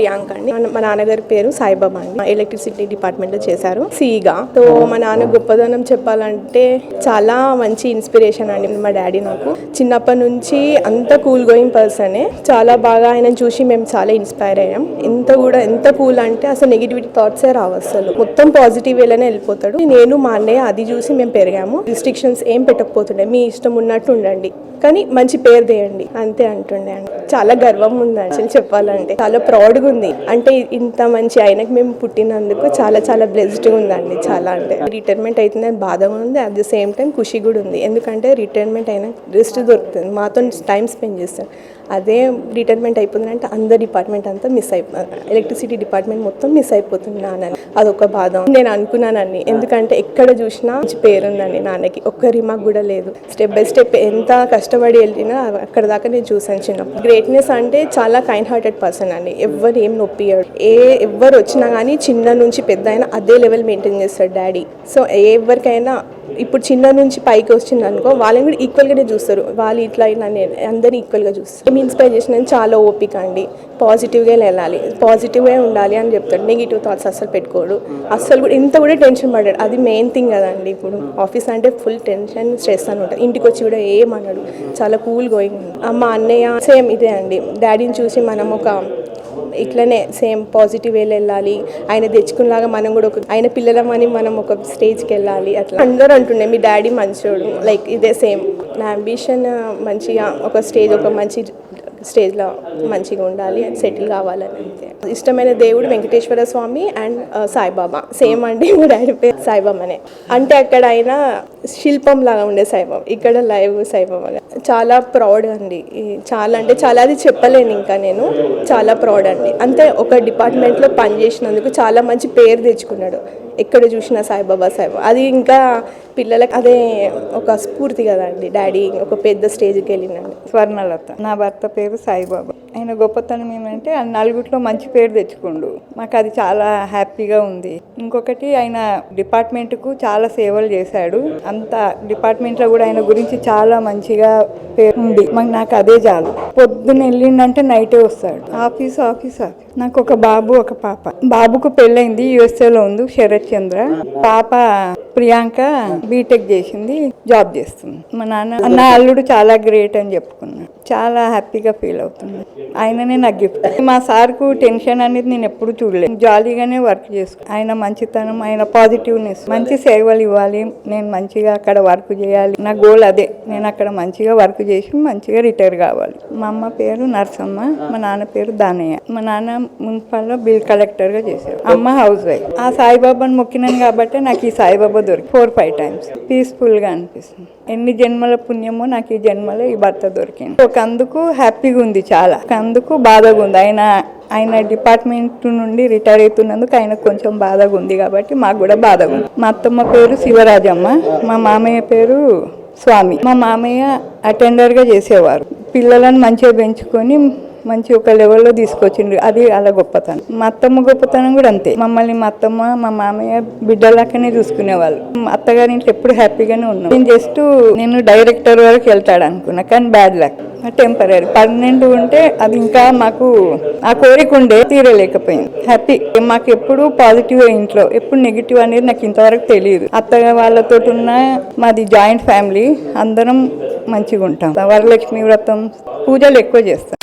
ప్రియాంక అండి. మా నాన్నగారి పేరు సాయిబాబా అండి. ఎలక్ట్రిసిటీ డిపార్ట్మెంట్లో చేశారు. సిగా. సో మా నాన్న గొప్పదనం చెప్పాలంటే చాలా మంచి ఇన్స్పిరేషన్ అండి మా డాడీ నాకు. చిన్నప్పటి నుంచి అంత కూల్ గోయింగ్ పర్సనే చాలా బాగా ఆయన చూసి మేము చాలా ఇన్స్పైర్ అయ్యాం. ఎంత కూడా ఎంత కూల్ అంటే అసలు నెగిటివిటీ థాట్సే రావు అసలు. మొత్తం పాజిటివ్ వేలోనే వెళ్ళిపోతాడు. నేను మా అన్నయ్య అది చూసి మేము పెరిగాము. రిస్ట్రిక్షన్స్ ఏం పెట్టకపోతుండే. మీ ఇష్టం ఉన్నట్టు ఉండండి. కానీ మంచి పేరు దేయండి. అంతే అంటుండే అండి. చాలా గర్వం ఉంది అసలు చెప్పాలంటే. చాలా ప్రౌడ్గా ఉంది. అంటే ఇంత మంచి ఆయనకు మేము పుట్టినందుకు చాలా చాలా బ్లెస్డ్గా ఉందండి చాలా. అంటే రిటైర్మెంట్ అవుతుందని బాధగా ఉంది అట్ ద సేమ్ టైం ఖుషి కూడా ఉంది. ఎందుకంటే రిటైర్మెంట్ అయినా రెస్ట్ దొరుకుతుంది. మాతో టైం స్పెండ్ చేస్తాను అదే రిటైర్మెంట్ అయిపోతుందంటే అందరి అందరు డిపార్ట్మెంట్ అంతా మిస్ అయిపోతుంది ఎలక్ట్రిసిటీ డిపార్ట్మెంట్ మొత్తం మిస్ అయిపోతుంది నాన్న. అదొక బాధ. నేను అనుకున్నానని ఎందుకంటే ఎక్కడ చూసినా మంచి పేరుందండి నాన్నకి. ఒక్క రిమార్క్ కూడా లేదు. స్టెప్ బై స్టెప్ ఎంత కష్టపడి వెళ్ళినా అక్కడ దాకా నేను చూసాను చిన్నప్పుడు. గ్రేట్నెస్ అంటే చాలా కైండ్ హార్టెడ్ పర్సన్ అండి. ఎవరు ఏం నొప్పియడు ఏ ఎవరు వచ్చినా కానీ చిన్న నుంచి పెద్ద అయినా అదే లెవెల్ మెయింటైన్ చేస్తాడు డాడీ. సో ఎవరికైనా ఇప్పుడు చిన్న నుంచి పైకి వచ్చింది అనుకో వాళ్ళని కూడా ఈక్వల్గానే చూస్తారు. వాళ్ళు ఇట్లా ఇట్లా నేను అందరినీ ఈక్వల్గా చూస్తారు. ఏమి ఇన్స్పైర్ చేసిన చాలా ఓపిక అండి. పాజిటివ్గా వెళ్ళాలి. పాజిటివ్గా ఉండాలి అని చెప్తాడు. నెగిటివ్ థాట్స్ అస్సలు పెట్టుకోడు. అస్సలు కూడా ఇంత కూడా టెన్షన్ పడ్డాడు అది మెయిన్ థింగ్ కదండి ఇప్పుడు. ఆఫీస్ అంటే ఫుల్ టెన్షన్ స్ట్రెస్ అని ఉంటుంది. ఇంటికి వచ్చి కూడా ఏమన్నాడు చాలా కూల్ గోయింగ్ అమ్మ అన్నయ్య సేమ్ ఇదే అండి. డాడీని చూసి మనం ఒక ఇట్లనే సేమ్ పాజిటివ్ వేలో వెళ్ళాలి. ఆయన తెచ్చుకునేలాగా మనం కూడా ఒక ఆయన పిల్లలమని మనం ఒక స్టేజ్కి వెళ్ళాలి. అట్లా. అందరూ అంటుండే మీ డాడీ మంచోడు. లైక్ ఇదే సేమ్ నా అంబిషన్ మంచిగా ఒక స్టేజ్ ఒక మంచి స్టేజ్లో మంచిగా ఉండాలి అండ్ సెటిల్ కావాలని అంతే. ఇష్టమైన దేవుడు వెంకటేశ్వర స్వామి అండ్ సాయిబాబా. సేమ్ అండి మా డాడీ పేరు సాయిబాబానే. అంటే అక్కడ ఆయన శిల్పం లాగా ఉండే సాయిబాబా. ఇక్కడ లైవ్ సాయిబాబా చాలా ప్రౌడ్ అండి. చాలా అంటే చాలా అది చెప్పలేను ఇంకా నేను. చాలా ప్రౌడ్ అండి. అంతే ఒక డిపార్ట్మెంట్లో పనిచేసినందుకు చాలా మంచి పేరు తెచ్చుకున్నాడు. ఎక్కడ చూసినా సాయిబాబా సాయిబాబా. అది ఇంకా పిల్లలకి అదే ఒక స్ఫూర్తి కదండి. డాడీ ఒక పెద్ద స్టేజ్కి వెళ్ళినండి స్వర్ణలత. నా భర్త పేరు సాయిబాబా. ఆయన గొప్పతనం ఏమంటే ఆయన నలుగురిలో మంచి పేరు తెచ్చుకుండు. మాకు అది చాలా హ్యాపీగా ఉంది. ఇంకొకటి ఆయన డిపార్ట్మెంట్కు చాలా సేవలు చేశాడు. అంత డిపార్ట్మెంట్లో కూడా ఆయన గురించి చాలా మంచిగా పేరు ఉంది. మాకు నాకు అదే చాలు. పొద్దున్న వెళ్ళిండంటే నైటే వస్తాడు. Office office office. నాకు ఒక బాబు ఒక పాప. బాబుకు పెళ్ళైంది యుఎస్ఏలో ఉంది శరత్ చంద్ర పాప ప్రియాంక బీటెక్ చేసింది జాబ్ చేస్తుంది. మా నాన్న నా అల్లుడు చాలా గ్రేట్ అని చెప్పుకున్నాడు చాలా హ్యాపీగా ఫీల్ అవుతున్నాడు ఆయననే నాకు గిఫ్ట్. మా సార్కు టెన్షన్ అనేది నేను ఎప్పుడు చూడలేదు. జాలీగానే వర్క్ చేసుకో ఆయన మంచితనం ఆయన పాజిటివ్నెస్. మంచి సేవలు ఇవ్వాలి. నేను మంచిగా అక్కడ వర్క్ చేయాలి. నా గోల్ అదే. నేను అక్కడ మంచిగా వర్క్ చేసి మంచిగా రిటైర్ కావాలి. మా అమ్మ పేరు నర్సమ్మ. మా నాన్న పేరు దానయ్య. మా నాన్న మున్సిపల్లో బిల్ కలెక్టర్గా చేశారు అమ్మ హౌస్ వైఫ్. ఆ సాయిబాబాను మొక్కినాను కాబట్టి నాకు ఈ సాయిబాబా దొరికి ఫోర్ ఫైవ్ టైమ్స్. పీస్ఫుల్గా అనిపిస్తుంది. ఎన్ని జన్మల పుణ్యమో నాకు ఈ జన్మలో ఈ భర్త దొరికింది. ఒక అందుకు హ్యాపీగా ఉంది చాలా. ఒక అందుకు బాధగా ఉంది. ఆయన ఆయన డిపార్ట్మెంట్ నుండి రిటైర్ అవుతున్నందుకు ఆయన కొంచెం బాధగా ఉంది కాబట్టి మాకు కూడా బాధగా ఉంది. మా అత్తమ్మ పేరు శివరాజమ్మ. మా మామయ్య పేరు స్వామి. మా మామయ్య అటెండర్గా చేసేవారు. పిల్లలను మంచిగా పెంచుకొని మంచి ఒక లెవెల్లో తీసుకొచ్చిండ్రు అది అలా గొప్పతనం. మా అత్తమ్మ గొప్పతనం కూడా అంతే. మమ్మల్ని మా అత్తమ్మ మా మామయ్య బిడ్డలాకనే చూసుకునేవాళ్ళు. మా అత్తగారి ఇంట్లో ఎప్పుడు హ్యాపీగానే ఉన్నాం. నేను జస్ట్ నేను డైరెక్టర్ వరకు వెళ్తాడు అనుకున్నా కానీ బ్యాడ్ లక్ టెంపరీ పర్మనెంట్ ఉంటే అది ఇంకా మాకు ఆ కోరిక ఉండే తీరలేకపోయింది. హ్యాపీ మాకు ఎప్పుడు పాజిటివ్ ఇంట్లో. ఎప్పుడు నెగిటివ్ అనేది నాకు ఇంతవరకు తెలియదు అత్తగా వాళ్ళతో ఉన్న మాది జాయింట్ ఫ్యామిలీ అందరం మంచిగా ఉంటాం వరలక్ష్మి వ్రతం పూజలు ఎక్కువ చేస్తాం.